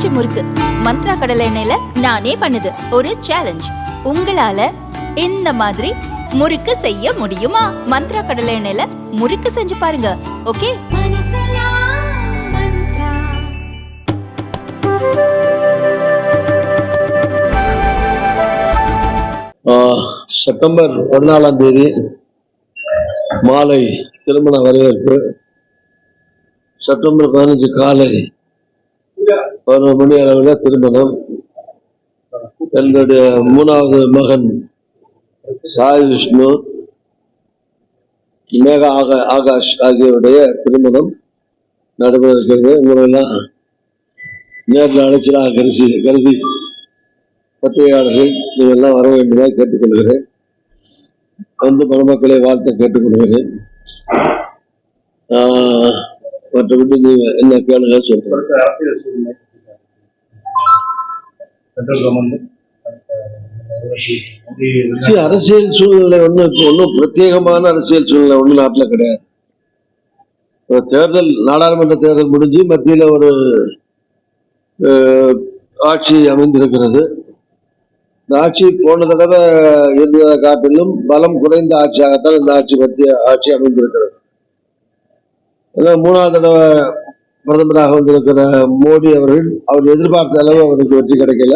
பஞ்சு முறுக்கு. மந்த்ரா கடலை எண்ணெயில நானே பண்ணுது. ஒரு சேலஞ்ச் உங்களால இந்த மாதிரி முறுக்கு செய்ய முடியுமா? மந்த்ரா கடலை எண்ணெயில முறுக்கு செஞ்சு பாருங்க. ஓகே? ஆஹ் செப்டம்பர் பதினாலாம் தேதி மாலை திருமண வரவேற்பு. செப்டம்பர் பதினஞ்சு காலை பதினோரு மணி அளவில் திருமணம். என்னுடைய மூணாவது மகன் சாய் விஷ்ணு மேகா ஆகா ஆகாஷ் ஆகியோருடைய திருமணம் நடைபெற இருக்கிறது உங்களெல்லாம் நேரில் அழைச்சலாக கருதி கருதி பத்திரிகையாளர்கள். நீங்கள்லாம் வர வேண்டுமாய் கேட்டுக்கொள்கிறேன். வந்து மணமக்களை வாழ்த்த கேட்டுக்கொள்கிறேன். மற்றபடி நீங்க என்ன கேளுங்க சொல்கிறேன் சென்ட்ரல் கவர்மெண்ட் அரசியல் சூழ்நிலை ஒன்று ஒன்றும் பிரத்யேகமான அரசியல் சூழ்நிலை ஒன்றும் நாட்டில் கிடையாது. தேர்தல் நாடாளுமன்ற தேர்தல் முடிஞ்சு மத்தியில் ஒரு ஆட்சி அமைந்திருக்கிறது. இந்த ஆட்சி போன தடவை இருந்ததை காட்டிலும் பலம் குறைந்த ஆட்சியாகத்தான் இந்த ஆட்சி மத்திய ஆட்சி அமைந்திருக்கிறது. ஏன்னா மூணாவது தடவை பிரதமராக வந்திருக்கிற மோடி அவர்கள் அவர் எதிர்பார்த்த அளவு அவருக்கு வெற்றி கிடைக்கல.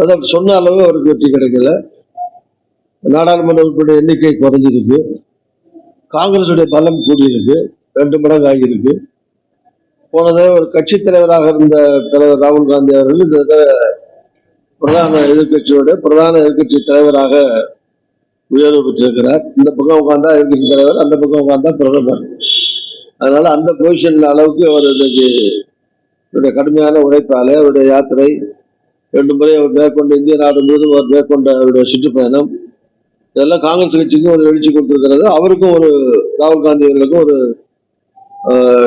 அதாவது சொன்ன அளவு அவருக்கு வெற்றி கிடைக்கல. நாடாளுமன்ற உறுப்பினர் எண்ணிக்கை குறைஞ்சிருக்கு. காங்கிரஸுடைய பலம் கூடியிருக்கு. ரெண்டு மடங்கு ஆகியிருக்கு. போன ஒரு கட்சி தலைவராக இருந்த தலைவர் ராகுல் காந்தி அவர்கள் இந்த தடவை பிரதான எதிர்கட்சியோட பிரதான எதிர்க்கட்சி தலைவராக உயர்வு பெற்றிருக்கிறார். இந்த பக்கம் உட்காந்தா எதிர்கட்சி தலைவர் அந்த பக்கம் உட்காந்தா பிரதமர். அதனால அந்த பொசிஷன் அளவுக்கு அவர் இன்னைக்கு அவருடைய கடுமையான உழைப்பால் அவருடைய யாத்திரை ரெண்டு முறை அவர் மேற்கொண்ட இந்திய நாடு முழுவதும் அவர் மேற்கொண்ட அவருடைய சுற்றுப்பயணம். இதெல்லாம் காங்கிரஸ் கட்சிக்கும் ஒரு எழுச்சி கொடுத்திருக்கிறது. அவருக்கும் ஒரு ராகுல் காந்தி அவர்களுக்கும் ஒரு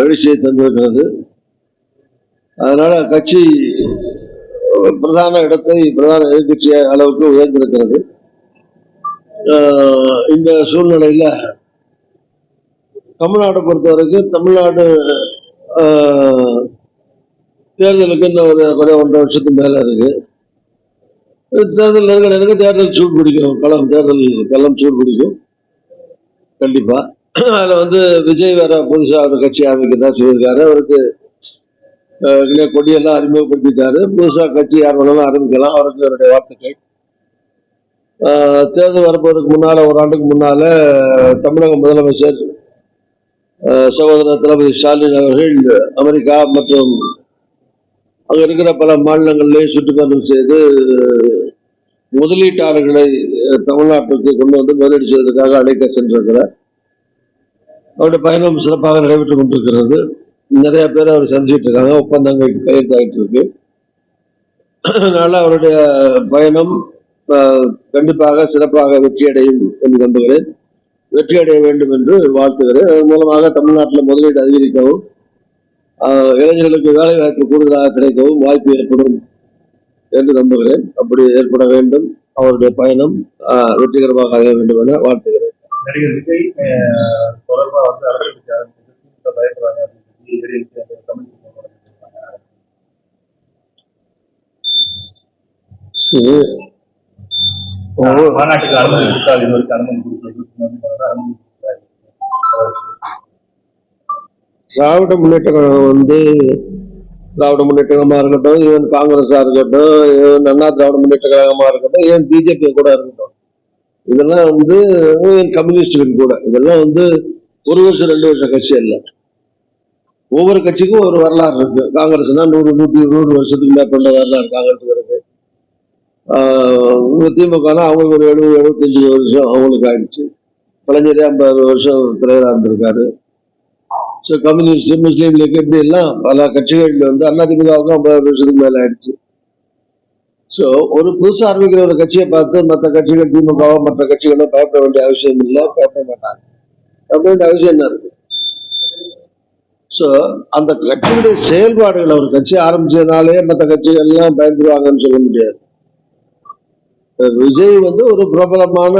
எழுச்சியை தந்திருக்கிறது. அதனால கட்சி பிரதான இடத்தை பிரதான எதிர்கட்சிய அளவுக்கு உயர்ந்திருக்கிறது. இந்த சூழ்நிலையில் தமிழ்நாட்டை பொறுத்த வரைக்கும் தமிழ்நாடு தேர்தலுக்கு இன்னும் ஒரு குறை ஒன்றரை வருஷத்துக்கு மேலே இருக்குது தேர்தல் நெருங்க நெருங்க தேர்தல் சூடு பிடிக்கும். களம் தேர்தல் களம் சூடு பிடிக்கும். கண்டிப்பாக அதில் வந்து விஜய் வேற புதுசாக ஒரு கட்சி ஆரம்பிக்கிறதா சொல்லியிருக்காரு. அவருக்கு அஹ், கொடியெல்லாம் அறிமுகப்படுத்திட்டாரு. புதுசாக கட்சி யார் வேணாலும் ஆரம்பிக்கலாம். அவருக்கு அவருடைய வாழ்த்துக்கள். தேர்தல் வரப்போறதுக்கு முன்னால் ஒரு ஆண்டுக்கு முன்னால் தமிழக முதலமைச்சர் சகோதரர் தளபதி ஸ்டாலின் அவர்கள் அமெரிக்கா மற்றும் அங்கே இருக்கிற பல மாநிலங்களிலே சுற்றுப்பயணம் செய்து முதலீட்டாளர்களை தமிழ்நாட்டுக்கு கொண்டு வந்து முதலீடு செய்வதற்காக அழைக்க சென்றிருக்கிறார். அவருடைய பயணம் சிறப்பாக நடைபெற்றுக் கொண்டிருக்கிறது. நிறைய பேர் அவர் சந்திச்சிட்டு இருக்காங்க ஒப்பந்தங்கள் கையெழுத்தாகிட்டு இருக்கு அதனால அவருடைய பயணம் கண்டிப்பாக சிறப்பாக வெற்றியடையும் என்று நம்புகிறேன். வெற்றியடைய வேண்டும் என்று வாழ்த்துகிறேன். அதன் மூலமாக தமிழ்நாட்டில் முதலீடு அதிகரிக்கவும் இளைஞர்களுக்கு வேலை வாய்ப்பு கூடுதலாக கிடைக்கவும் வாய்ப்பு ஏற்படும் என்று நம்புகிறேன். அப்படி ஏற்பட வேண்டும். அவருடைய பயணம் வெற்றிகரமாக ஆக வேண்டும் என வாழ்த்துகிறேன். நடிகர் விஜய் வந்து அரசியல் பயப்படுறாங்க அப்படின்னு சொல்லி மாநாட்டுக்கு அனுமதி கொடுத்தால். திராவிட முன்னேற்ற கழகம் வந்து திராவிட முன்னேற்ற கழகமா இருக்கட்டும் ஈவன் காங்கிரஸா இருக்கட்டும் ஈவன் அண்ணா திராவிட முன்னேற்ற கழகமா இருக்கட்டும் ஏன் பிஜேபி கூட இருக்கட்டும். இதெல்லாம் வந்து ஈவன் கம்யூனிஸ்டுகள் கூட இதெல்லாம் வந்து ஒரு வருஷம் ரெண்டு வருஷம் கட்சி அல்ல. ஒவ்வொரு கட்சிக்கும் ஒரு வரலாறு இருக்கு. காங்கிரஸ்னா நூறு நூத்தி நூறு வருஷத்துக்கு மேற்கொண்ட வரலாறு காங்கிரஸ் இருக்கு. திமுகனா அவங்களுக்கு ஒரு எழுபது எழுபத்தஞ்சு வருஷம் அவங்களுக்கு ஆயிடுச்சு. கலைஞரே ஐம்பது வருஷம் தலைவராக இருந்திருக்காரு. ஸோ கம்யூனிஸ்ட் முஸ்லீம் லீக் இப்படி எல்லாம் பல கட்சிகள் வந்து அதிமுகவுக்கும் ஐம்பது வருஷத்துக்கு மேலே ஆயிடுச்சு. ஸோ ஒரு புதுசாக ஆரம்பிக்கிற ஒரு கட்சியை பார்த்து மற்ற கட்சிகள் திமுகவோ மற்ற கட்சிகளோ பயப்பட வேண்டிய அவசியம் இல்லை பயப்பட மாட்டாங்க. பயப்பட வேண்டிய அவசியம் தான் இருக்கு? ஸோ அந்த கட்சியுடைய செயல்பாடுகள் ஒரு கட்சி ஆரம்பிச்சதுனாலே மற்ற கட்சிகள் எல்லாம் பயந்துருவாங்கன்னு சொல்ல முடியாது. விஜய் வந்து ஒரு பிரபலமான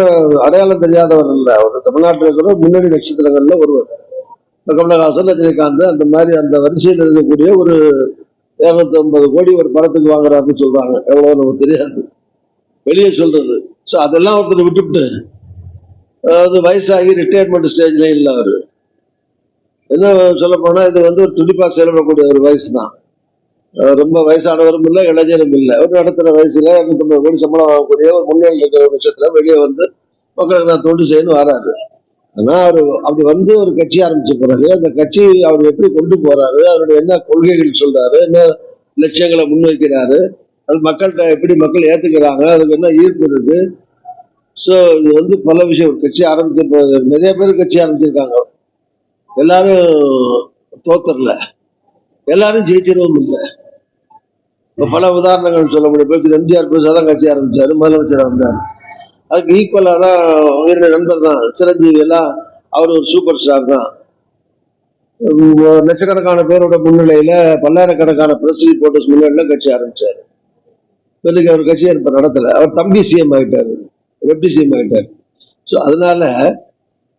அடையாளம் தெரியாதவர் இல்லை. அவர் தமிழ்நாட்டில் இருக்கிற முன்னணி நட்சத்திரங்கள்ல ஒருவர். கமலஹாசன் ரஜினிகாந்த் அந்த மாதிரி அந்த வரிசையில் இருக்கக்கூடிய ஒரு இரநூத்தி ஐம்பது கோடி ஒரு படத்துக்கு வாங்குறாருன்னு சொல்றாங்க. எவ்வளோ நமக்கு தெரியாது. வெளியே சொல்றது. ஸோ அதெல்லாம் ஒருத்தர் விட்டுவிட்டு அதாவது வயசாகி ரிட்டையர்மெண்ட் ஸ்டேஜ்ல இல்லை அவர். என்ன சொல்ல போனால் இது வந்து ஒரு துடிப்பாக செயல்படக்கூடிய ஒரு வயசு தான் ரொம்ப வயசானவரும் இல்லை இளைஞரும் இல்லை. ஒரு நடத்துகிற வயசுல இரநூத்தம்பது கோடி சம்பளம் வாங்கக்கூடிய ஒரு முன்னணி இருக்கிற ஒரு விஷயத்துல வெளியே வந்து மக்களுக்கு நான் தொண்டு செய்யணும் வராரு ஆனா அவர் அப்படி வந்து ஒரு கட்சி ஆரம்பிச்ச பிறகு அந்த கட்சி அவர் எப்படி கொண்டு போறாரு அவருடைய என்ன கொள்கைகள் சொல்றாரு என்ன லட்சியங்களை முன்வைக்கிறாரு அது மக்கள்கிட்ட எப்படி மக்கள் ஏத்துக்கிறாங்க அதுக்கு என்ன ஈர்ப்பு இருக்கு? ஸோ இது வந்து பல விஷயம். ஒரு கட்சி ஆரம்பிச்ச பிறகு நிறைய பேர் கட்சி ஆரம்பிச்சிருக்காங்க. எல்லாரும் தோத்தரல. எல்லாரும் ஜெயிச்சிடவும் இல்லை. பல உதாரணங்கள் சொல்ல முடியும் இப்போ எம்ஜிஆர் பெருசாக தான் கட்சி ஆரம்பிச்சாரு முதலமைச்சராக இருந்தார் அதுக்கு ஈக்குவலாக தான் என்னுடைய நண்பர் தான் சிரஞ்சீவி எல்லாம் அவர் ஒரு சூப்பர் ஸ்டார் தான். லட்சக்கணக்கான பேரோட முன்னிலையில பல்லாயிரக்கணக்கான பிரசிடி ரிப்போர்ட்டர்ஸ் முன்னிலையில கட்சி ஆரம்பிச்சாரு. இன்னைக்கு அவர் கட்சியை இப்ப நடத்தல. அவர் தம்பி சிஎம் ஆயிட்டாரு. வெற்றி சிஎம் ஆயிட்டாரு. ஸோ அதனால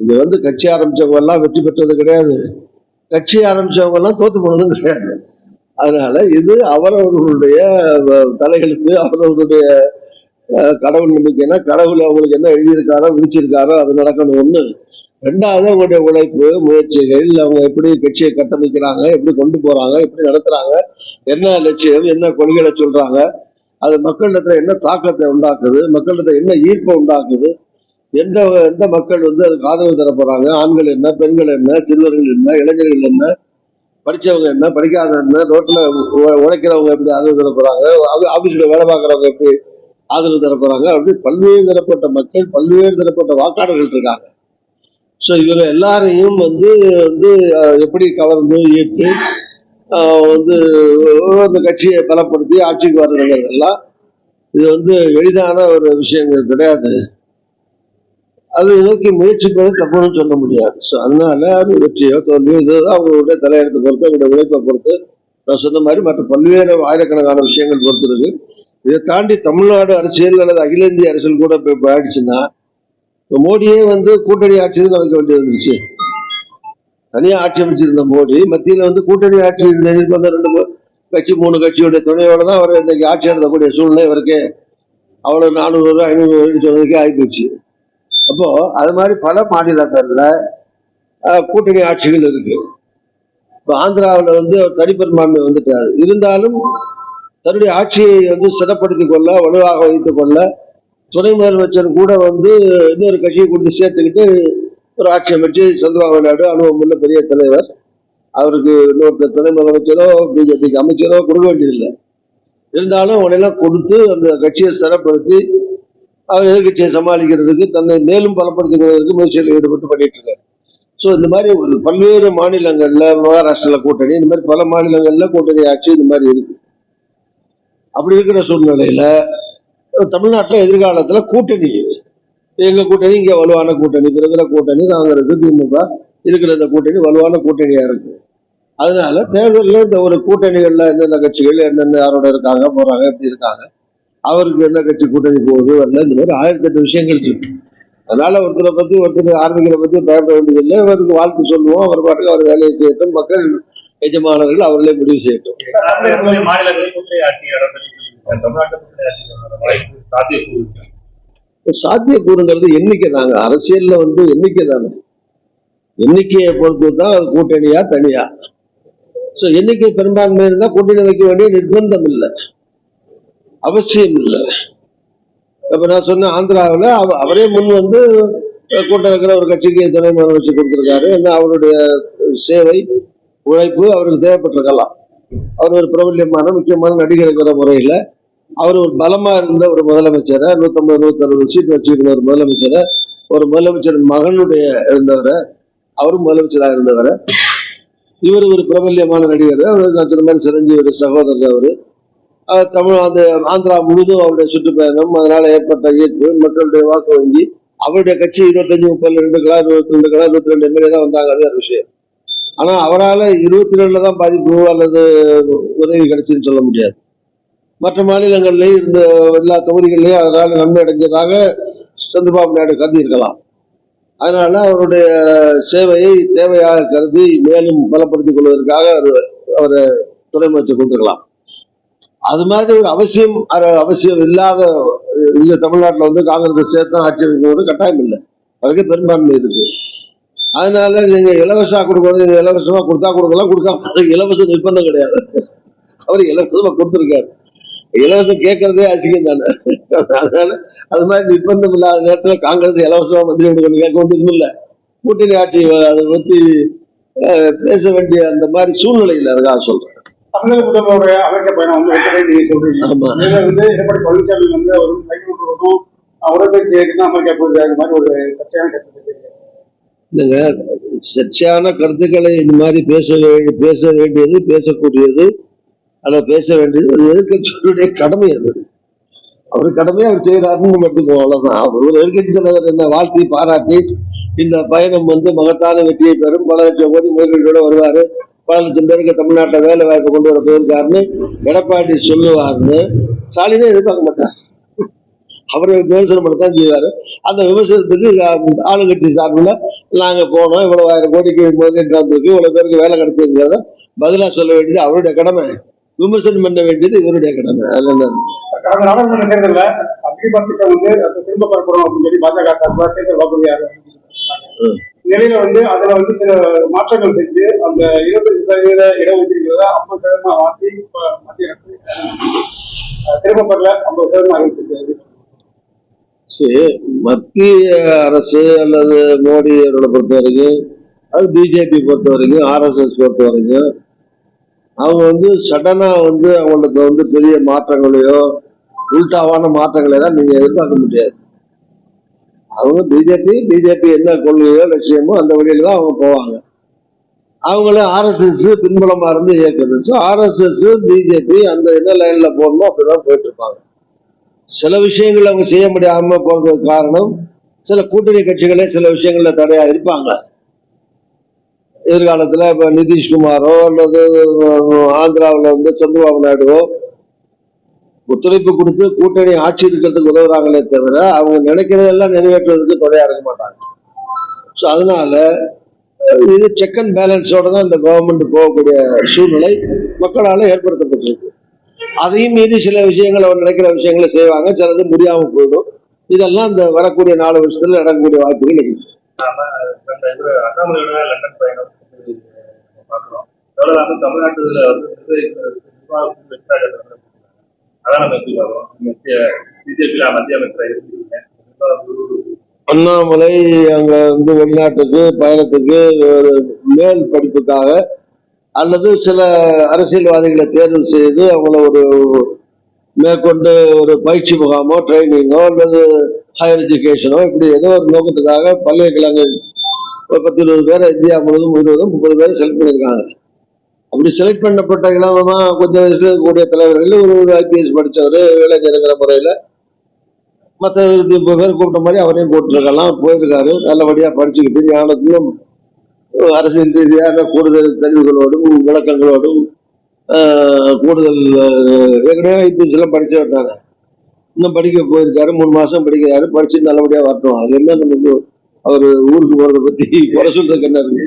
இது வந்து கட்சி ஆரம்பிச்சவங்க எல்லாம் வெற்றி பெற்றது கிடையாது. கட்சி ஆரம்பிச்சவங்க எல்லாம் தோத்து போனதும் கிடையாது. அதனால இது அவரவர்களுடைய தலைகளுக்கு அவரவர்களுடைய கடவுள் நம்பிக்கைனா கடவுள் அவங்களுக்கு என்ன எழுதியிருக்காரோ விதிச்சிருக்காரோ அது நடக்கணும். ஒண்ணு ரெண்டாவது அவங்களுடைய உழைப்பு முயற்சிகள் அவங்க எப்படி கட்சியை கட்டமைக்கிறாங்க எப்படி கொண்டு போறாங்க எப்படி நடத்துறாங்க என்ன லட்சியம் என்ன கொள்கைகளை சொல்றாங்க அது மக்களிடத்துல என்ன தாக்கத்தை உண்டாக்குது மக்களிடத்துல என்ன ஈர்ப்பை உண்டாக்குது எந்த எந்த மக்கள் வந்து அதுக்கு ஆதரவு தர போறாங்க? ஆண்கள் என்ன பெண்கள் என்ன சிறுவர்கள் என்ன இளைஞர்கள் என்ன படித்தவங்க என்ன படிக்காத என்ன ரோட்டில் உழைக்கிறவங்க எப்படி ஆதரவு தரப்போகிறாங்க ஆஃபீஸில் வேலை பார்க்குறவங்க எப்படி ஆதரவு தரப்போகிறாங்க அப்படி பல்வேறு தரப்பட்ட மக்கள் பல்வேறு தரப்பட்ட வாக்காளர்கள் இருக்காங்க. ஸோ இவங்க எல்லாரையும் வந்து வந்து எப்படி கவர்ந்து ஈர்த்து வந்து அந்த கட்சியை பலப்படுத்தி ஆட்சிக்கு வர்றதுங்கிறதெல்லாம் இது வந்து எளிதான ஒரு விஷயங்கள் கிடையாது. அதை நோக்கி முயற்சிப்பதை தப்புன்னு சொல்ல முடியாது ஸோ அதனால அது வெற்றியோ தோல்வியோ இதுதான் அவங்களுடைய தலையெழுத்து பொறுத்து அவங்களுடைய உழைப்பை பொறுத்து நான் சொன்ன மாதிரி மற்ற பல்வேறு ஆயிரக்கணக்கான விஷயங்கள் பொறுத்து இருக்கு இதை தாண்டி தமிழ்நாடு அரசியல் அல்லது அகில இந்திய அரசியல் கூட இப்போ இப்போ ஆயிடுச்சுன்னா மோடியே வந்து கூட்டணி ஆட்சி தான் அமைக்க வேண்டியது இருந்துச்சு தனியாக ஆட்சி அமைச்சிருந்த மோடி மத்தியில் வந்து கூட்டணி ஆட்சி இருந்த ரெண்டு கட்சி மூணு கட்சியுடைய துணையோட தான் அவர் இன்னைக்கு ஆட்சி நடத்தக்கூடிய சூழ்நிலை இவருக்கு அவ்வளோ நானூறு ஐநூறு ரூபாய்னு சொன்னதுக்கே ஆகிப்போச்சு அப்போ அது மாதிரி பல மாநிலங்களில் கூட்டணி ஆட்சிகள் இருக்கு. இப்போ ஆந்திராவில் வந்து அவர் தனிப்பெரும்பான்மை வந்துட்டார். இருந்தாலும் தன்னுடைய ஆட்சியை வந்து சிறப்படுத்திக் கொள்ள வலுவாக வைத்துக் கொள்ள துணை முதலமைச்சர் கூட வந்து இன்னொரு கட்சியை கொண்டு சேர்த்துக்கிட்டு ஒரு ஆட்சி அமைச்சு சந்திரபாபு நாயுடு அனுபவம் உள்ள பெரிய தலைவர். அவருக்கு இன்னொருத்தர் துணை முதலமைச்சரோ பிஜேபிக்கு அமைச்சரோ கொடுக்க வேண்டியதில்லை. இருந்தாலும் அவங்களெல்லாம் கொடுத்து அந்த கட்சியை சிறப்படுத்தி அவர் எதிர்கட்சியை சமாளிக்கிறதுக்கு தன்னை மேலும் பலப்படுத்துகிறதுக்கு முயற்சியில் ஈடுபட்டு பண்ணிட்டு இருக்காரு ஸோ இந்த மாதிரி ஒரு பல்வேறு மாநிலங்களில் மகாராஷ்டிரால கூட்டணி இந்த மாதிரி பல மாநிலங்களில் கூட்டணி ஆட்சி இந்த மாதிரி இருக்கு. அப்படி இருக்கிற சூழ்நிலையில தமிழ்நாட்டில் எதிர்காலத்தில் கூட்டணி எங்கள் கூட்டணி இங்கே வலுவான கூட்டணி இப்ப இருக்கிற கூட்டணி காங்கிரஸ் திமுக இருக்கிற இந்த கூட்டணி வலுவான கூட்டணியாக இருக்கு. அதனால தேர்தலில் இந்த ஒரு கூட்டணிகளில் எந்தெந்த கட்சிகள் என்னென்ன யாரோட இருக்காங்க போகிறாங்க எப்படி இருக்காங்க அவருக்கு என்ன கட்சி கூட்டணி போகுது வரல இந்த மாதிரி ஆயிரத்தி எட்டு விஷயங்கள் இருக்கு. அதனால ஒருத்தரை பத்தி ஒருத்தர் ஆரம்பிக்கிற பத்தி பயப்பட வேண்டியதில்லை. அவருக்கு வாழ்த்து சொல்லுவோம். அவர் பாட்டுக்கு அவர் வேலையை செய்யட்டும். மக்கள் எஜமானர்கள் அவர்களே முடிவு செய்யட்டும். சாத்தியக்கூறு சாத்தியக்கூறுங்கிறது எண்ணிக்கை தாங்க அரசியல்ல வந்து எண்ணிக்கை தானே எண்ணிக்கையை பொறுத்து தான் அது கூட்டணியா தனியா? சோ எண்ணிக்கை பெரும்பான்மை இருந்தா கூட்டணி வைக்க வேண்டிய நிர்பந்தம் இல்லை. அவசியம் இல்லை இப்ப நான் சொன்ன ஆந்திராவில் அவரே முன் வந்து கூட்டம் இருக்கிற ஒரு கட்சிக்கு துணை முதலமைச்சர் கொடுத்துருக்காரு. ஏன்னா அவருடைய சேவை உழைப்பு அவருக்கு தேவைப்பட்டிருக்கலாம். அவர் ஒரு பிரபல்யமான முக்கியமான நடிகர் இருக்கிற முறையில் அவர் ஒரு பலமா இருந்த ஒரு முதலமைச்சரை நூற்றம்பது நூற்றறுபது சீட் வச்சுருந்த ஒரு முதலமைச்சரை ஒரு முதலமைச்சர் மகனுடைய இருந்தவரை அவரும் முதலமைச்சராக இருந்தவரை இவர் ஒரு பிரபல்யமான நடிகர். அவர் நான் சொன்ன மாதிரி சிரஞ்சீவி சகோதரர் அவர். தமிழ் அந்த ஆந்திரா முழுதும் அவருடைய சுற்றுப்பயணம் அதனால ஏற்பட்ட ஈர்ப்பு மக்களுடைய வாக்கு வங்கி அவருடைய கட்சி இருபத்தஞ்சு முப்பது ரெண்டு கிலோ இருபத்தி ரெண்டு கிலோ இருபத்தி ரெண்டு எம்எல்ஏ தான் வந்தாங்க அது விஷயம். ஆனா அவரால் இருபத்தி ரெண்டுல தான் பாதிப்பு அல்லது உதவி கிடைச்சுன்னு சொல்ல முடியாது. மற்ற மாநிலங்கள்லேயும் இந்த எல்லா தொகுதிகளிலையும் அதனால நன்மை அடைஞ்சதாக சந்திரபாபு நாயுடு கருதி இருக்கலாம் அதனால அவருடைய சேவையை தேவையாக கருதி மேலும் பலப்படுத்திக் கொள்வதற்காக அவர் அவரை துறைமுகத்தை அமைச்சர் கொடுத்துருக்கலாம் அது மாதிரி ஒரு அவசியம் அவசியம் இல்லாத இந்த தமிழ்நாட்டில் வந்து காங்கிரஸ் சேர்த்து ஆட்சி அமைக்கிறது கட்டாயம் இல்லை அதுக்கு பெரும்பான்மை இருக்கு. அதனால நீங்க இலவசமா கொடுக்கணும் நீங்க இலவசமா கொடுத்தா கொடுக்கலாம் கொடுக்காம இலவச நிர்பந்தம் கிடையாது. அவர் இலவசமா கொடுத்துருக்காரு. இலவசம் கேட்கறதே அசிங்கம் தானே. அதனால அது மாதிரி நிர்பந்தம் இல்லாத நேரத்தில் காங்கிரஸ் இலவசமா மந்திரி கொடுக்கணும் கேட்க வேண்டியதும் இல்லை. கூட்டணி ஆட்சி அதை பத்தி பேச வேண்டிய அந்த மாதிரி சூழ்நிலையில் இருக்கா சொல்றேன். தமிழக முதல்வருடைய அமெரிக்க பயணம் வந்து வெற்றி நீங்க சொல்றீங்க. இதுல வந்து எடப்பாடி பழனிசாமி வந்து அவர் சைக்கிள் ஓட்டுறதும் உடற்பயிற்சி செய்யறதுக்கும் அமெரிக்கா போயிருக்காரு மாதிரி ஒரு சர்ச்சையான கருத்து இல்லைங்க சர்ச்சையான கருத்துக்களை இந்த மாதிரி பேச வேண்டிய பேச வேண்டியது பேசக்கூடியது அதை பேச வேண்டியது ஒரு எதிர்கட்சியுடைய கடமை அது. அவர் கடமையை அவர் செய்யறாருன்னு நம்ம எடுத்துக்குவோம் அவ்வளவுதான். அவர் ஒரு எதிர்கட்சி தலைவர் என்ன வாழ்த்தி பாராட்டி இந்த பயணம் வந்து மகத்தான வெற்றியை பெறும். பல லட்சம் கோடி முதலீட்டோட வருவாரு. லட்சம் பேருக்கு தமிழ்நாட்டை வேலை வாய்ப்பு கொண்டு வர போயிருக்காருன்னு எடப்பாடி சொல்லுவாருன்னு. ஸ்டாலினே எதிர்பார்க்க மாட்டார். அவர் விமர்சனம் பண்ண தான் செய்வாரு. அந்த விமர்சனத்துக்கு ஆளுங்கட்சி சார்பில் நாங்க போனோம். இவ்வளவு ஆயிரம் கோடிக்கு முதலீட்டு வந்திருக்கு இவ்வளவு பேருக்கு வேலை கிடைச்சிருக்கிறத பதிலா சொல்ல வேண்டியது அவருடைய கடமை. விமர்சனம் பண்ண வேண்டியது இவருடைய கடமை. அதுல என்ன? கடந்த நாடாளுமன்ற தேர்தலில் அக்னிபாத் திட்டம் வந்து திரும்ப பெறப்படும் அப்படின்னு சொல்லி பாஜக சார்பாக தேர்தல் வாக்குறுதியாக. நிலையில வந்து அதுல வந்து சில மாற்றங்கள் செஞ்சு அந்த இருபத்தஞ்சு சதவீத இடஒதுக்கீடுகளை ஐம்பது சதவீதமா மாற்றி இப்ப மத்திய அரசு திரும்ப பெறல ஐம்பது சதவீதம் அறிவிச்சிருக்காரு சரி மத்திய அரசு அல்லது மோடி அவர்களை பொறுத்த வரைக்கும் அது பிஜேபி பொறுத்த வரைக்கும் ஆர்எஸ்எஸ் பொறுத்த வரைக்கும் அவங்க வந்து சடனாக வந்து அவங்களுக்கு வந்து பெரிய மாற்றங்களையோ உள்டாவான மாற்றங்களை தான் நீங்கள் எதிர்பார்க்க முடியாது. அவங்க பிஜேபி பிஜேபி என்ன கொள்கையோ லட்சியமோ அந்த வழியில தான் அவங்க போவாங்க. அவங்களே ஆர்எஸ்எஸ் பின்புலமா இருந்து இயக்குது. ஸோ ஆர்எஸ்எஸ் பிஜேபி அந்த என்ன லைன்ல போகணுமோ அப்படிதான் போயிட்டு இருப்பாங்க சில விஷயங்கள் அவங்க செய்ய முடியாம போறதுக்கு காரணம் சில கூட்டணி கட்சிகளே சில விஷயங்கள்ல தடையா இருப்பாங்க. எதிர்காலத்துல இப்ப நிதிஷ்குமாரோ அல்லது ஆந்திராவில் வந்து சந்திரபாபு நாயுடுவோ ஒத்துழைப்பு கொடுத்து கூட்டணி ஆட்சி இருக்கிறதுக்கு உதவுறாங்களே தவிர அவங்க நினைக்கிறதெல்லாம் நிறைவேற்றுவதற்கு துணையா இருக்க மாட்டாங்க. ஸோ அதனால இது செக் அண்ட் பேலன்ஸோட தான் இந்த கவர்மெண்ட் போகக்கூடிய சூழ்நிலை மக்களால் ஏற்படுத்தப்பட்டிருக்கு. அதையும் மீறி சில விஷயங்கள் அவர் நினைக்கிற விஷயங்களை செய்வாங்க. சிலது முடியாமல் போயிடும். இதெல்லாம் இந்த வரக்கூடிய நாலு வருஷத்துல நடக்கக்கூடிய வாய்ப்புகள் இருக்கு தமிழ்நாட்டுல வந்து அண்ணாமலை அங்க வந்து வெளிநாட்டுக்கு பயணத்துக்கு ஒரு மேல் படிப்புக்காக அல்லது சில அரசியல்வாதிகளை தேர்வு செய்து அவங்கள ஒரு மேற்கொண்டு ஒரு பயிற்சி முகாமோ ட்ரைனிங்கோ அல்லது ஹையர் எஜுகேஷனோ இப்படி ஏதோ ஒரு நோக்கத்துக்காக பல்கலைக்கழகங்கள் ஒரு பத்து இருபது பேர் இந்தியா முழுவதும் முழுவதும் முப்பது பேர் செலக்ட் பண்ணியிருக்காங்க. அப்படி செலக்ட் பண்ணப்பட்ட இளமமா கொஞ்சம் வயசுல இருக்கக்கூடிய தலைவர்கள் ஒரு ஒரு ஐபிஎஸ் படித்தவர் இளைஞருங்கிற முறையில் மற்ற முப்பது பேர் கூப்பிட்ட மாதிரி அவரையும் கூப்பிட்டுருக்கலாம். போயிருக்காரு. நல்லபடியாக படிச்சுக்கிட்டு ஞானத்திலும் அரசியல் ரீதியான கூடுதல் தெளிவுகளோடும் விளக்கங்களோடும் கூடுதல் ஏற்கனவே ஐபிஎஸ்லாம் எல்லாம் தானே. இன்னும் படிக்க போயிருக்காரு. மூணு மாதம் படிக்கிறாரு. படித்து நல்லபடியாக வரட்டும். அது என்ன நமக்கு அவர் ஊருக்கு போறதை பத்தி குறை சொல்றதுக்கு என்ன இருக்கு?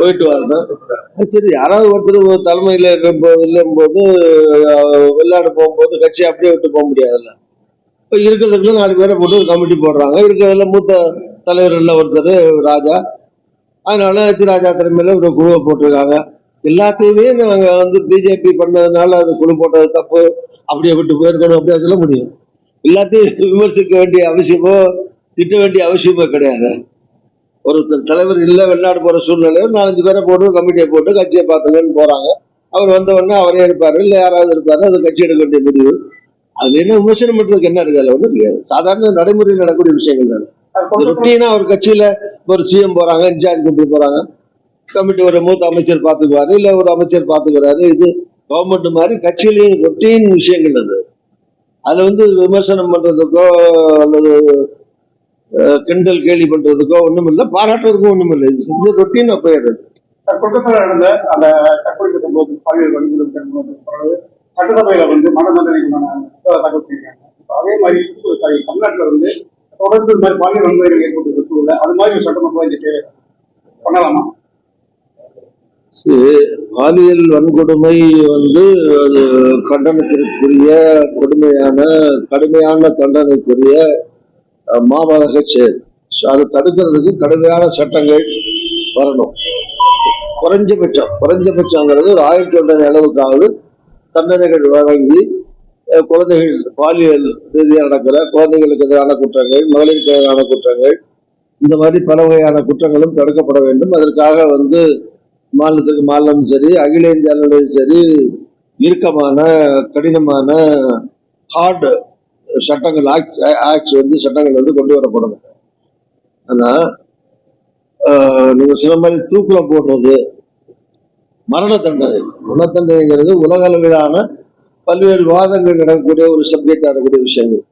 போயிட்டு வரணும் சரி யாராவது ஒருத்தர் ஒரு தலைமையில இல்லும்போது ஆஹ், வெளிநாடு போகும்போது கட்சி அப்படியே விட்டு போக முடியாதுல்ல. இப்போ இருக்கிறதுக்குள்ள நாலு பேரை போட்டு ஒரு கமிட்டி போடுறாங்க. இருக்கிறதுல மூத்த தலைவர்ல ஒருத்தர் ராஜா. அதனால தி ராஜா தலைமையில ஒரு குழுவை போட்டிருக்காங்க. எல்லாத்தையுமே நாங்க வந்து பிஜேபி பண்ணதுனால அது குழு போட்டது தப்பு. அப்படியே விட்டு போயிருக்கணும் அப்படியே சொல்ல முடியும். எல்லாத்தையும் விமர்சிக்க வேண்டிய அவசியமோ திட்ட வேண்டிய அவசியமே கிடையாது. ஒரு தலைவர் இல்ல வெளிநாடு போற சூழ்நிலையில் நாலஞ்சு பேரை போட்டு கமிட்டியை போட்டு கட்சியை பார்த்துங்கன்னு போறாங்க. அவர் வந்த உடனே அவரே இருப்பாரு இல்ல யாராவது இருப்பாரு அது கட்சி எடுக்க வேண்டிய முடிவு. அதுல என்ன விமர்சனம் பண்றதுக்கு என்ன இருக்கு? அதில் ஒன்றும் கிடையாது. சாதாரண நடைமுறையில் நடக்கக்கூடிய விஷயங்கள் தானே. ரொட்டீனா ஒரு கட்சியில ஒரு சிஎம் போறாங்க இன்சார்ஜ் கொண்டு போறாங்க. கமிட்டி ஒரு மூத்த அமைச்சர் பாத்துக்குவாரு இல்ல ஒரு அமைச்சர் பாத்துக்கிறாரு இது கவர்மெண்ட் மாதிரி கட்சியிலையும் ரொட்டீன் விஷயங்கள் அது. அதுல வந்து விமர்சனம் பண்றதுக்கோ அல்லது கிண்டல் கேலி பண்றதுக்கோ ஒண்ணும் இல்லை பாராட்டுறதுக்கும் ஒண்ணும் இல்லை இது செஞ்ச ரொட்டீனா போயிடுறது கொல்கத்தாவில் நடந்த அந்த தற்கொலை சம்பவத்தில் பாலியல் வன்முறை சட்டசபையில வந்து மன தண்டனைக்கான தாக்கல் பண்ணியிருக்காங்க அதே மாதிரி சாரி தமிழ்நாட்டுல வந்து தொடர்ந்து இந்த மாதிரி பாலியல் வன்முறைகள் ஏற்பட்டு சூழல அது மாதிரி ஒரு சட்ட மசோதா இங்க தேவை. பண்ணலாமா? பாலியல் வன்கொடுமை வந்து அது கண்டனத்திற்குரிய கொடுமையான கடுமையான தண்டனைக்குரிய மாபாதக செயல். அதை தடுக்கிறதுக்கு கடுமையான சட்டங்கள் வரணும். குறைஞ்சபட்சம் குறைஞ்சபட்சங்கிறது ஒரு ஆயிரத்தி தண்டனை அளவுக்காவது தண்டனைகள் வழங்கி குழந்தைகள் பாலியல் ரீதியாக நடக்கிற குழந்தைகளுக்கு எதிரான குற்றங்கள் மகளிருக்கு எதிரான குற்றங்கள் இந்த மாதிரி பல வகையான குற்றங்களும் தடுக்கப்பட வேண்டும். அதற்காக வந்து மாநிலத்துக்கு மாநிலம் சரி அகில இந்திய அளவிலும் சரி இறுக்கமான கடினமான ஹார்டு சட்டங்கள் ஆக்ட்ஸ் வந்து சட்டங்கள் வந்து கொண்டு வரப்படணும். ஆனா நீங்கள் நீங்க சொன்ன மாதிரி தூக்குல போடுறது மரண தண்டனை. மரண தண்டனைங்கிறது உலக அளவிலான பல்வேறு வாதங்கள் நடக்கக்கூடிய ஒரு சப்ஜெக்ட் இருக்கக்கூடிய விஷயங்கள்.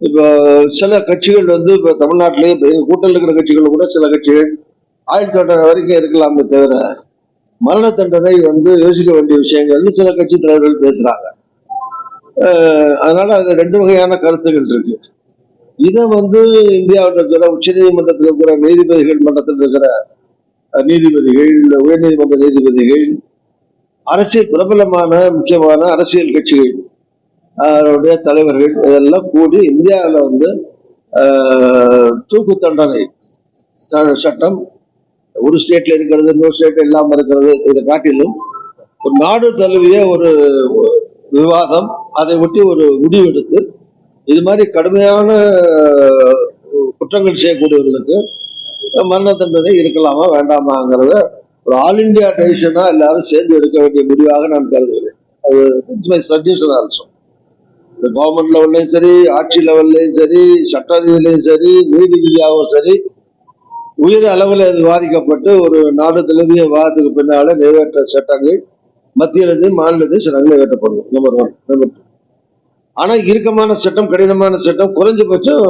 இப்போ சில கட்சிகள் வந்து இப்போ தமிழ்நாட்டிலேயே இப்போ எங்க கூட்டத்தில் இருக்கிற கட்சிகள் கூட சில கட்சிகள் ஆயுள் தண்டனை வரைக்கும் இருக்கலாமே தவிர மரண தண்டனை வந்து யோசிக்க வேண்டிய விஷயங்கள்னு சில கட்சி தலைவர்கள் பேசுறாங்க. அதனால அது ரெண்டு வகையான கருத்துகள் இருக்கு. இதை வந்து இந்தியாவில் இருக்கிற உச்ச நீதிமன்றத்தில் இருக்கிற நீதிபதிகள் மன்றத்தில் இருக்கிற நீதிபதிகள் உயர்நீதிமன்ற நீதிபதிகள் அரசியல் பிரபலமான முக்கியமான அரசியல் கட்சிகள் அவருடைய தலைவர்கள் இதெல்லாம் கூடி இந்தியாவில் வந்து தூக்கு தண்டனை சட்டம் ஒரு ஸ்டேட்ல இருக்கிறது இன்னொரு ஸ்டேட் இல்லாமல் இருக்கிறது இதை காட்டிலும் ஒரு நாடு தழுவிய ஒரு விவாதம் அதை ஒட்டி ஒரு முடிவெடுத்து இது மாதிரி கடுமையான குற்றங்கள் செய்யக்கூடியவர்களுக்கு மரண தண்டனை இருக்கலாமா வேண்டாமாங்கிறத ஒரு ஆல் இந்தியா டெசிஷனா எல்லாரும் சேர்ந்து எடுக்க வேண்டிய முடிவாக நான் கருதுகிறேன். அது மை சஜஷன் ஆல்சோ இந்த கவர்மெண்ட் லெவல்லையும் சரி ஆட்சி லெவல்லையும் சரி சட்ட ரீதியிலையும் சரி நீதி ரீதியாகவும் சரி உயர் அளவில் அது பாதிக்கப்பட்டு ஒரு நாடு திரும்பிய விவாதத்துக்கு பின்னால நிறைவேற்ற சட்டங்கள் மத்தியிலிருந்து மாநிலத்தையும் சட்டங்கள் நிறைவேற்றப்படும் நம்பர் ஒன் நம்பர் டூ ஆனால் இறுக்கமான சட்டம் கடினமான சட்டம் குறைஞ்சபட்சம்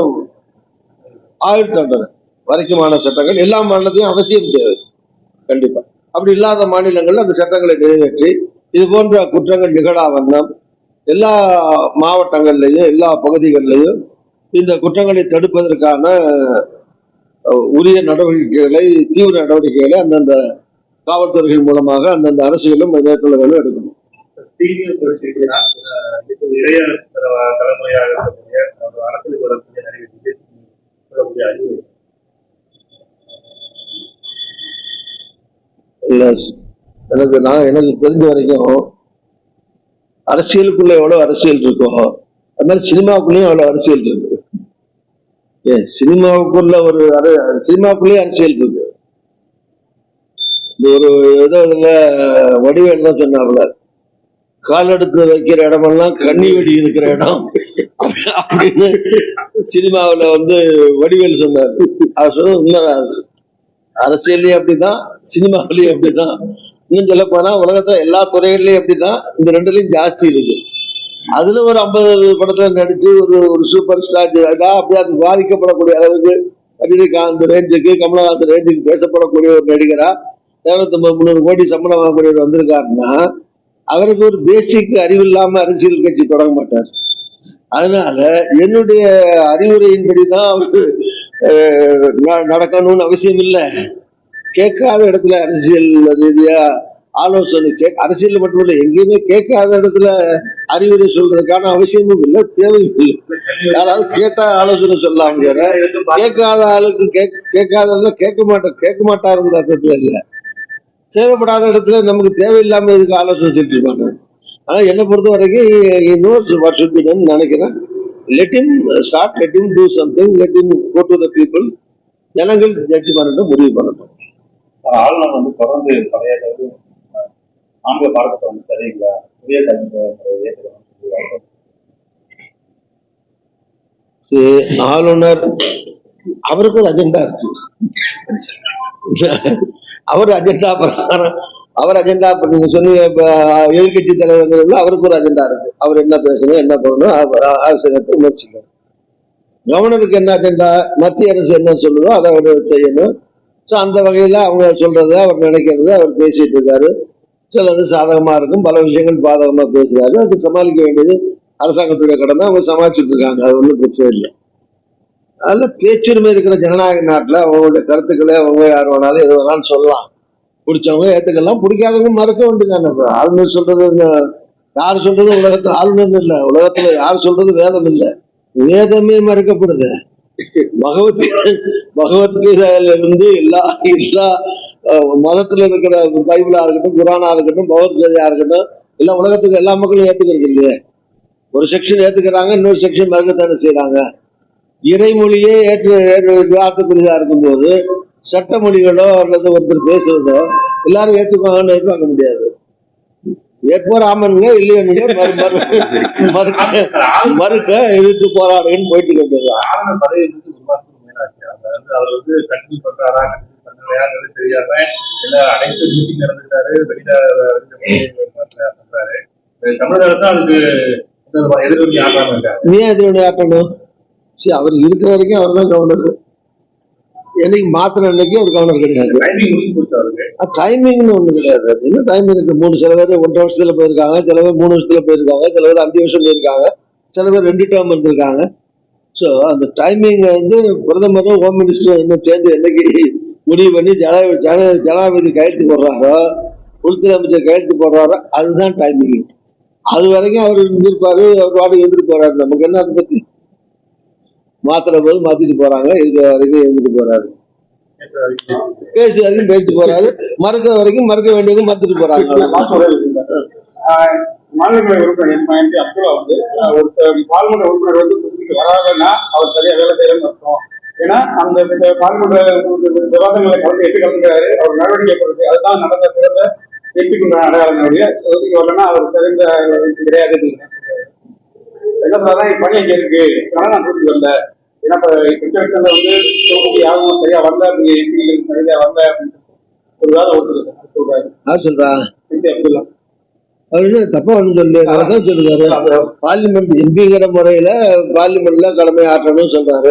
ஆயுள் தண்டனை வரைக்குமான சட்டங்கள் எல்லா மாநிலத்தையும் அவசியம் தேவை. கண்டிப்பாக அப்படி இல்லாத மாநிலங்களில் அந்த சட்டங்களை நிறைவேற்றி இது போன்ற குற்றங்கள் நிகழா வண்ணம் எல்லா மாவட்டங்கள்லையும் எல்லா பகுதிகளிலையும் இந்த குற்றங்களை தடுப்பதற்கான உரிய நடவடிக்கைகளை தீவிர நடவடிக்கைகளை அந்தந்த காவல்துறைகள் மூலமாக அந்தந்த அரசுகளும் மேற்கொள்ள வேண்டும் எடுக்கணும் இளைய தல- தலைமுறையாக இருக்கக்கூடிய ஒரு அரசியலுக்கு வரக்கூடிய நிறைய இல்ல. எனக்கு நான் எனக்கு தெரிஞ்ச வரைக்கும் அரசியலுக்குள்ள எவ்வளவு அரசியல் இருக்கோ அது மாதிரி சினிமாவுக்குள்ளேயும் அவ்வளவு அரசியல் இருக்கு. ஏன் சினிமாவுக்குள்ள ஒரு அர- சினிமாவுக்குள்ளேயே அரசியல் இருக்கு. ஒரு ஏதோ இதுல வடிவேல் தான் சொன்னாப்புல. கால் எடுத்து வைக்கிற இடமெல்லாம் கண்ணி வெடி இருக்கிற இடம். அப்படின்னு சினிமாவுல வந்து வடிவேல் சொன்னார். அவர் சொன்னது உண்மைதான் அது. அரசியல்லயும் அப்படிதான் சினிமாவிலயும் அப்படிதான். இன்னும் சொல்ல போனா உலகத்துல எல்லா துறைகள்லயும் அப்படிதான். இந்த ரெண்டுலயும் ஜாஸ்தி இருக்கு. அதுல ஒரு ஐம்பது படத்துல நடிச்சு ஒரு ஒரு சூப்பர் ஸ்டார் அப்படியே அது பாதிக்கப்படக்கூடிய அளவுக்கு ரஜினிகாந்த் ரேஞ்சுக்கு கமலஹாசன் ரேஞ்சுக்கு பேசப்படக்கூடிய ஒரு நடிகரா இரநூத்தம்பது முந்நூறு கோடி சம்பளம் வாங்கக்கூடியவர் வந்திருக்காருன்னா அவருக்கு ஒரு பேசிக் அறிவு இல்லாம அரசியல் கட்சி தொடங்க மாட்டார். அதனால என்னுடைய அறிவுரையின்படி தான் அவரு ந- நடக்கணும்னு அவசியம் இல்லை. கேட்காத இடத்துல அரசியல் ரீதியா ஆலோசனை கே அரசியல் மட்டுமில்லை எங்கேயுமே கேட்காத இடத்துல அறிவுரை சொல்றதுக்கான அவசியமும் இல்லை தேவையும் இல்லை. யாராவது கேட்டா ஆலோசனை சொல்லலாம் கேட்காத ஆளுக்கு கேக் கேட்காத கேட்க மாட்டேன் கேட்க மாட்டாருங்கிற அர்த்தத்துல இல்லை. தேவைப்படாத இடத்துல நமக்கு தேவையில்லாம இதுக்கு ஆலோசனை சொல்லிட்டு இருப்பாங்க. ஆனா என்னை பொறுத்த வரைக்கும் knows what should be done நினைக்கிறேன். Let him start let him do something let him go to the people ஜனங்கள் ஜட்ஜ் பண்ணட்டும் முடிவு பண்ணட்டும். ஆளுநர் வந்து தொடர்ந்து பழைய ஆங்கில பாடத்தை வந்து சரியில்லை. புதிய ஆளுநர் அவருக்கு ஒரு அஜெண்டா இருக்கு. அவர் அஜெண்டா பிரகாரம் அவர் அஜெண்டா நீங்க சொன்னீங்க இப்போ எதிர்கட்சி தலைவர்கள் அவருக்கு ஒரு அஜெண்டா இருக்கு. அவர் என்ன பேசணும் என்ன பண்ணணும் அரசாங்கத்தை விமர்சிக்கணும். கவர்னருக்கு என்ன அஜெண்டா மத்திய அரசு என்ன சொல்லுதோ அதை அவர் செய்யணும். ஸோ அந்த வகையில் அவங்க சொல்றத அவர் நினைக்கிறத அவர் பேசிட்டு இருக்காரு. சிலது சாதகமா இருக்கும் பல விஷயங்கள் பாதகமா பேசுறாரு. அது சமாளிக்க வேண்டியது அரசாங்கத்துடைய கடமை. அவங்க சமாளிச்சுட்டு இருக்காங்க அது ஒன்றும் பிரச்சனை இல்லை. அதில் பேச்சுரிமை இருக்கிற ஜனநாயக நாட்டில் அவங்களுடைய கருத்துக்களை அவங்க யார் வேணாலும் எது வேணாலும் சொல்லலாம். பிடிச்சவங்க ஏற்றுக்கலாம் பிடிக்காதவங்க மறக்க வேண்டியதானே ஆளுநர் சொல்றது யார் சொல்றது உலகத்தில்? ஆளுநர் இல்லை. உலகத்தில் யார் சொல்றது வேதம் இல்லை. வேதமே மறுக்கப்படுது. பகவத் பகவத்கீதையில இருந்து எல்லா எல்லா மதத்தில் இருக்கிற பைபிளாக இருக்கட்டும் குரானா இருக்கட்டும் பகவத்கீதையாக இருக்கட்டும் எல்லா உலகத்துக்கு எல்லா மக்களும் ஏற்றுக்கிறது இல்லையே. ஒரு செக்ஷன் ஏற்றுக்கிறாங்க இன்னொரு செக்ஷன் மறுக்கத்தானே செய்கிறாங்க இறைமொழியே ஏற்று ஏற்று விவாதத்துக்குரியதா இருக்கும்போது சட்ட மொழிகளோ அல்லது ஒருத்தர் பேசுறதோ எல்லாரும் ஏற்றுக்குவாங்கன்னு ஏற்றுவாங்க முடியாது. ஏற்போர் ஆமனுங்க இல்லையா மறுக்க மறுக்க எதிர்த்து போராடுங்கன்னு போயிட்டு வந்து அவர் வந்து கண்டினியூ பண்றாரா கண்டினியூ பண்ணலையாங்கிறது தெரியாம இல்ல அனைத்து மீட்டிங் நடந்துட்டாரு போய் பண்றாரு. தமிழக அரசு அதுக்கு எதிர்ப்பு ஆகாம இருக்காரு நீ அதனுடைய ஆட்டணும் சரி அவர் இருக்கிற வரைக்கும் அவர் தான் கவர்னர் என்னைக்கு மாத்திர அன்னைக்கு ஒரு கவர்னர் கிடையாது. டைமிங்னு ஒண்ணு கிடையாது. அது என்ன டைம் இருக்கு? மூணு சில பேர் ஒன்றரை வருஷத்துல போயிருக்காங்க சில பேர் மூணு வருஷத்துல போயிருக்காங்க சில பேர் அஞ்சு வருஷம் போயிருக்காங்க சில பேர் ரெண்டு டேர்ம் இருந்திருக்காங்க ஸோ அந்த டைமிங் வந்து பிரதமரும் ஹோம் மினிஸ்டரும் இன்னும் சேர்ந்து என்னைக்கு முடிவு பண்ணி ஜன ஜன ஜனாதிபதி கையெழுத்து போடுறாரோ உள்துறை அமைச்சர் கையெழுத்து போடுறாரோ அதுதான் டைமிங் அது வரைக்கும் அவர் இருந்திருப்பாரு அவர் பாட்டுக்கு இருந்துட்டு போறாரு. நமக்கு என்ன அதை பத்தி மாத்துற போது மாத்திட்டு போறாங்க இருக்கிற வரைக்கும் இருந்துட்டு போறாரு? நேற்று வரைக்கும் பேசி வரைக்கும் பேசிட்டு போறாரு. மறுக்கிற வரைக்கும் மறுக்க வேண்டியது மறுத்துட்டு போறாங்க லாஸ்ட் ஆஹ் மாநிலங்களவை உறுப்பினர் எம் எம்பி அப்துல்லா வந்து ஆஹ் ஒரு பார்லிமெண்ட் உறுப்பினர் வந்து தொகுதிக்கு வராங்கன்னா அவர் சரியா வேலை செய்யறன்னு அர்த்தம். ஏன்னா அந்த இந்த பார்லிமெண்ட் விவாதங்களை கலந்து எட்டு கலந்துக்கிறாரு. அவர் நடவடிக்கை கொடுத்து அதுதான் நடந்த சிறந்த எம்பிக்குள்ள அடையாளங்களுடைய தொகுதிக்கு வரலன்னா அவர் சிறந்த கிடையாது சொல்றாரு. சொல்றாங்க என் பணி அங்க இருக்கு? ஆனா நான் தொகுதிக்கு வரல. ஏன்னா இப்ப வந்து யாரும் சரியா வரல. அப்படிங்கிற எம்பிகள் சரியா வரல. அப்படின்னு ஒரு வேலை ஓட்டுறது சொல்றாரு. நான் சொல்றான் அப்துல்லா அவர் தப்பா ஒண்ணு சொல்லு தான் சொல்லுறாரு பார்லிமெண்ட் எம்பிங்கிற முறையில பார்லிமெண்ட்ல கடமை ஆற்றணும்னு சொல்றாரு.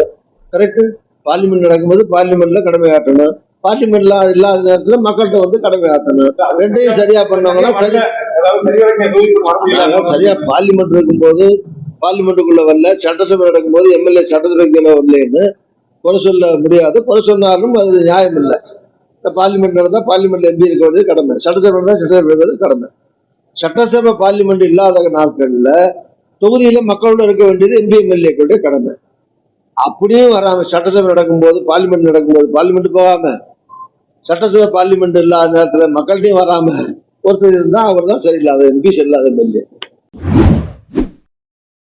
கரெக்ட். பார்லிமெண்ட் நடக்கும்போது பார்லிமெண்ட்ல கடமை ஆற்றணும். பார்லிமெண்ட்ல இல்லாத நேரத்துல மக்கள்கிட்ட வந்து கடமை ஆற்றணும். ரெண்டையும் சரியா பண்ணவங்கன்னா சரி. சரியா பார்லிமெண்ட் இருக்கும்போது பார்லிமெண்ட்டுக்குள்ள வரல சட்டசபை நடக்கும்போது எம்எல்ஏ சட்டசபைக்குள்ள வரலன்னு குறை சொல்ல முடியாது. குறை சொன்னாலும் அது நியாயம் இல்லை இந்த பார்லிமெண்ட் நடந்தால் பார்லிமெண்ட்ல எம்பி இருக்க வேண்டியது கடமை. சட்டசபை நடந்தால் சட்டசபை இருக்கிறது கடமை. சட்டசபை பார்லிமெண்ட் இல்லாத நாட்களில் தொகுதியில மக்களோட இருக்க வேண்டியது எம்பி எம்எல்ஏக்களுடைய கடமை. அப்படியும் வராம சட்டசபை நடக்கும்போது பார்லிமெண்ட் நடக்கும்போது பார்லிமெண்ட் போகாம சட்டசபை பார்லிமெண்ட் இல்லாத நேரத்தில் மக்கள்கிட்டையும் வராம ஒருத்தர் இருந்தால் அவர் தான் சரியில்லாத எம்பி சரியில்லாத எம்எல்ஏ.